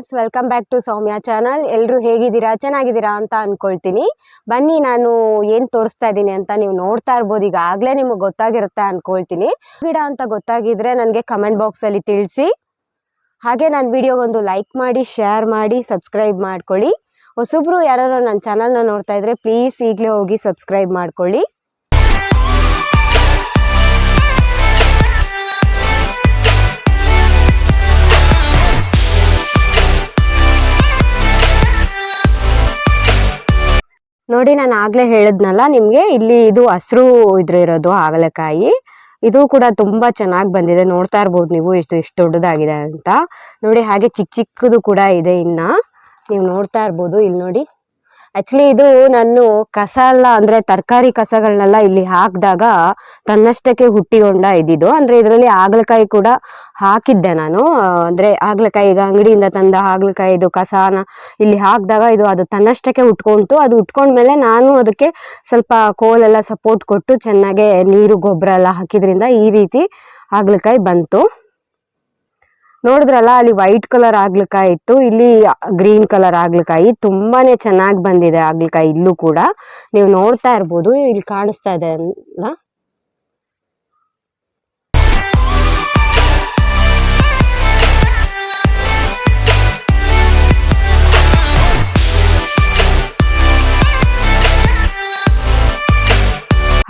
Friends welcome back to Soumya channel ಎಲ್ಲರೂ ಹೇಗಿದ್ದೀರಾ? ಚೆನ್ನಾಗಿದ್ದೀರಾ ಅಂತ ಅನ್ಕೊಳ್ತೀನಿ. ಬನ್ನಿ, ನಾನು ಏನು ತೋರಿಸ್ತಾ ಇದ್ದೀನಿ ಅಂತ ನೀವು ನೋಡ್ತಾ ಇರ್ಬೋದು. ಈಗಾಗಲೇ ನಿಮಗೆ ಗೊತ್ತಾಗಿರುತ್ತೆ ಅನ್ಕೊಳ್ತೀನಿ. ಗಿಡ ಅಂತ ಗೊತ್ತಾಗಿದ್ರೆ ನನಗೆ ಕಮೆಂಟ್ ಬಾಕ್ಸಲ್ಲಿ ತಿಳಿಸಿ. ಹಾಗೆ ನನ್ನ ವಿಡಿಯೋಗೊಂದು ಲೈಕ್ ಮಾಡಿ ಶೇರ್ ಮಾಡಿ ಸಬ್ಸ್ಕ್ರೈಬ್ ಮಾಡ್ಕೊಳ್ಳಿ. ಹೊಸಬ್ರು ಯಾರು ನನ್ನ ಚಾನಲ್ನ ನೋಡ್ತಾ ಇದ್ರೆ ಪ್ಲೀಸ್ ಈಗಲೇ ಹೋಗಿ ಸಬ್ಸ್ಕ್ರೈಬ್ ಮಾಡ್ಕೊಳ್ಳಿ. ನೋಡಿ ನಾನು ಆಗಲೇ ಹೇಳಿದ್ನಲ್ಲ, ನಿಮಗೆ ಇಲ್ಲಿ ಇದು ಹಸಿರು ಇದ್ರ ಇರೋದು ಹಾಗಲಕಾಯಿ. ಇದು ಕೂಡ ತುಂಬಾ ಚೆನ್ನಾಗಿ ಬಂದಿದೆ, ನೋಡ್ತಾ ಇರ್ಬೋದು ನೀವು ಎಷ್ಟು ಎಷ್ಟು ದೊಡ್ಡದಾಗಿದೆ ಅಂತ. ನೋಡಿ ಹಾಗೆ ಚಿಕ್ಕ ಚಿಕ್ಕದು ಕೂಡ ಇದೆ ಇನ್ನ. ನೀವು ನೋಡ್ತಾ ಇರ್ಬೋದು, ಇಲ್ಲಿ ನೋಡಿ. ಆಕ್ಚುಲಿ ಇದು ನಾನು ಕಸ ಎಲ್ಲ ಅಂದ್ರೆ ತರಕಾರಿ ಕಸಗಳನ್ನೆಲ್ಲ ಇಲ್ಲಿ ಹಾಕಿದಾಗ ತನ್ನಷ್ಟಕ್ಕೆ ಹುಟ್ಟಿಕೊಂಡ ಇದ್ದಿದ್ದು. ಅಂದ್ರೆ ಇದರಲ್ಲಿ ಹಾಗಲಕಾಯಿ ಕೂಡ ಹಾಕಿದ್ದೆ ನಾನು. ಅಂದ್ರೆ ಹಾಗಲಕಾಯಿ ಈಗ ಅಂಗಡಿಯಿಂದ ತಂದ ಹಾಗಲಕಾಯಿದು ಕಸನ ಇಲ್ಲಿ ಹಾಕಿದಾಗ ಇದು ಅದು ತನ್ನಷ್ಟಕ್ಕೆ ಉಟ್ಕೊಂತು. ಅದು ಉಟ್ಕೊಂಡ್ಮೇಲೆ ನಾನು ಅದಕ್ಕೆ ಸ್ವಲ್ಪ ಕೋಲೆಲ್ಲ ಸಪೋರ್ಟ್ ಕೊಟ್ಟು ಚೆನ್ನಾಗೆ ನೀರು, ಗೊಬ್ಬರ ಎಲ್ಲ ಹಾಕಿದ್ರಿಂದ ಈ ರೀತಿ ಹಾಗಲಕಾಯಿ ಬಂತು. ನೋಡಿದ್ರಲ್ಲ, ಅಲ್ಲಿ ವೈಟ್ ಕಲರ್ ಆಗ್ಲಿಕಾಯಿ ಇತ್ತು, ಇಲ್ಲಿ ಗ್ರೀನ್ ಕಲರ್ ಆಗ್ಲಿಕಾಯಿ, ತುಂಬಾನೇ ಚೆನ್ನಾಗಿ ಬಂದಿದೆ ಆಗ್ಲಿಕಾಯಿ ಇಲ್ಲೂ ಕೂಡ. ನೀವು ನೋಡ್ತಾ ಇರ್ಬೋದು, ಇಲ್ಲಿ ಕಾಣಿಸ್ತಾ ಇದೆ ಅಲ್ಲ?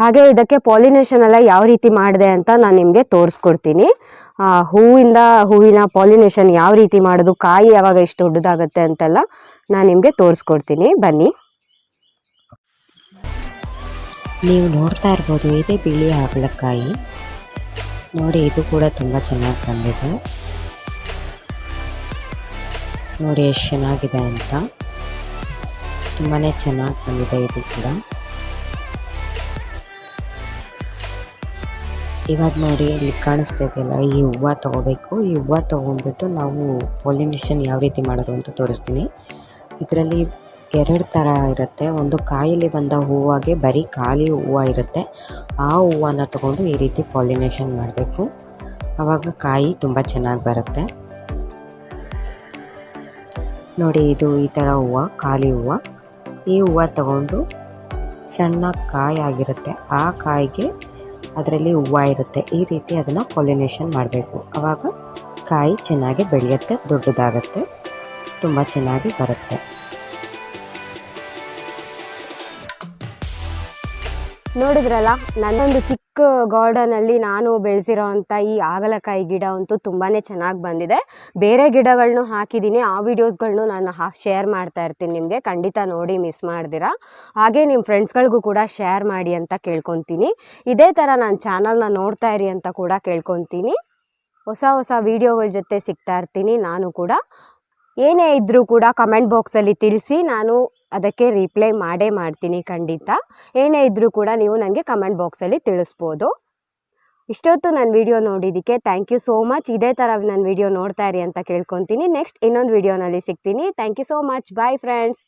ಹಾಗೆ ಇದಕ್ಕೆ ಪಾಲಿನೇಷನ್ ಎಲ್ಲ ಯಾವ ರೀತಿ ಮಾಡಿದೆ ಅಂತ ನಾನು ನಿಮಗೆ ತೋರಿಸ್ಕೊಡ್ತೀನಿ. ಹೂವಿಂದ ಹೂವಿನ ಪಾಲಿನೇಷನ್ ಯಾವ ರೀತಿ ಮಾಡೋದು, ಕಾಯಿ ಯಾವಾಗ ಎಷ್ಟು ದೊಡ್ಡದಾಗತ್ತೆ ಅಂತೆಲ್ಲ ನಾನು ನಿಮಗೆ ತೋರಿಸ್ಕೊಡ್ತೀನಿ. ಬನ್ನಿ. ನೀವು ನೋಡ್ತಾ ಇರ್ಬೋದು, ಇದೇ ಬಿಳಿ ಹಾಗಲಕಾಯಿ. ನೋಡಿ, ಇದು ಕೂಡ ತುಂಬ ಚೆನ್ನಾಗಿ ಬಂದಿದೆ. ನೋಡಿ, ಎಷ್ಟು ಚೆನ್ನಾಗಿದೆ ಅಂತ. ತುಂಬಾ ಚೆನ್ನಾಗಿ ಬಂದಿದೆ ಇದು ಕೂಡ. ಇವಾಗ ನೋಡಿ ಇಲ್ಲಿ ಕಾಣಿಸ್ತಾ ಇದೆಯಲ್ಲ ಈ ಹೂವು ತೊಗೋಬೇಕು. ಈ ಹೂವು ತೊಗೊಂಡ್ಬಿಟ್ಟು ನಾವು ಪೊಲಿನೇಷನ್ ಯಾವ ರೀತಿ ಮಾಡೋದು ಅಂತ ತೋರಿಸ್ತೀನಿ. ಇದರಲ್ಲಿ ಎರಡು ಥರ ಇರುತ್ತೆ. ಒಂದು ಕಾಯಲ್ಲಿ ಬಂದ ಹೂವಾಗೆ ಬರೀ ಖಾಲಿ ಹೂವು ಇರುತ್ತೆ. ಆ ಹೂವನ್ನು ತಗೊಂಡು ಈ ರೀತಿ ಪಾಲಿನೇಷನ್ ಮಾಡಬೇಕು. ಆವಾಗ ಕಾಯಿ ತುಂಬ ಚೆನ್ನಾಗಿ ಬರುತ್ತೆ. ನೋಡಿ, ಇದು ಈ ಥರ ಹೂವು, ಖಾಲಿ ಹೂವು. ಈ ಹೂವು ತಗೊಂಡು ಸಣ್ಣ ಕಾಯಿ ಆಗಿರುತ್ತೆ. ಆ ಕಾಯಿಗೆ ಅದರಲ್ಲಿ ಹೂವು ಇರುತ್ತೆ. ಈ ರೀತಿ ಅದನ್ನು ಪಾಲಿನೇಷನ್ ಮಾಡಬೇಕು. ಆವಾಗ ಕಾಯಿ ಚೆನ್ನಾಗಿ ಬೆಳೆಯುತ್ತೆ, ದೊಡ್ಡದಾಗುತ್ತೆ, ತುಂಬ ಚೆನ್ನಾಗಿ ಬರುತ್ತೆ. ನೋಡಿದ್ರಲ್ಲ, ನನ್ನೊಂದು ಚಿಕ್ಕ ಗಾರ್ಡನ್ ಅಲ್ಲಿ ನಾನು ಬೆಳೆಸಿರೋ ಅಂತ ಈ ಆಗಲಕಾಯಿ ಗಿಡ ಅಂತೂ ತುಂಬಾನೇ ಚೆನ್ನಾಗಿ ಬಂದಿದೆ. ಬೇರೆ ಗಿಡಗಳನ್ನು ಹಾಕಿದ್ದೀನಿ, ಆ ವಿಡಿಯೋಸ್ಗಳನ್ನು ನಾನು ಹಾ, ಶೇರ್ ಮಾಡ್ತಾ ಇರ್ತೀನಿ ನಿಮಗೆ. ಖಂಡಿತ ನೋಡಿ ಮಿಸ್ ಮಾಡ್ದಿರಾ. ಹಾಗೆ ನಿಮ್ಮ ಫ್ರೆಂಡ್ಸ್ಗಳಿಗೂ ಕೂಡ ಶೇರ್ ಮಾಡಿ ಅಂತ ಕೇಳ್ಕೊತೀನಿ. ಇದೇ ಥರ ನಾನು ಚಾನಲ್ನ ನೋಡ್ತಾ ಇರಿ ಅಂತ ಕೂಡ ಕೇಳ್ಕೊತೀನಿ. ಹೊಸ ಹೊಸ ವಿಡಿಯೋಗಳ ಜೊತೆ ಸಿಗ್ತಾ ಇರ್ತೀನಿ ನಾನು ಕೂಡ. ಏನೇ ಇದ್ದರೂ ಕೂಡ ಕಮೆಂಟ್ ಬಾಕ್ಸಲ್ಲಿ ತಿಳಿಸಿ, ನಾನು ಅದಕ್ಕೆ ರಿಪ್ಲೈ ಮಾಡೇ ಮಾಡ್ತೀನಿ ಖಂಡಿತ. ಏನೇ ಇದ್ದರೂ ಕೂಡ ನೀವು ನನಗೆ ಕಮೆಂಟ್ ಬಾಕ್ಸಲ್ಲಿ ತಿಳಿಸ್ಬೋದು. ಇಷ್ಟೊತ್ತು ನನ್ನ ವಿಡಿಯೋ ನೋಡಿದ್ದಕ್ಕೆ ಥ್ಯಾಂಕ್ ಯು ಸೋ ಮಚ್ ಇದೇ ಥರ ನನ್ನ ವಿಡಿಯೋ ನೋಡ್ತಾ ಇರಿ ಅಂತ ಕೇಳ್ಕೊತೀನಿ. ನೆಕ್ಸ್ಟ್ ಇನ್ನೊಂದು ವಿಡಿಯೋನಲ್ಲಿ ಸಿಗ್ತೀನಿ. Thank you so much bye friends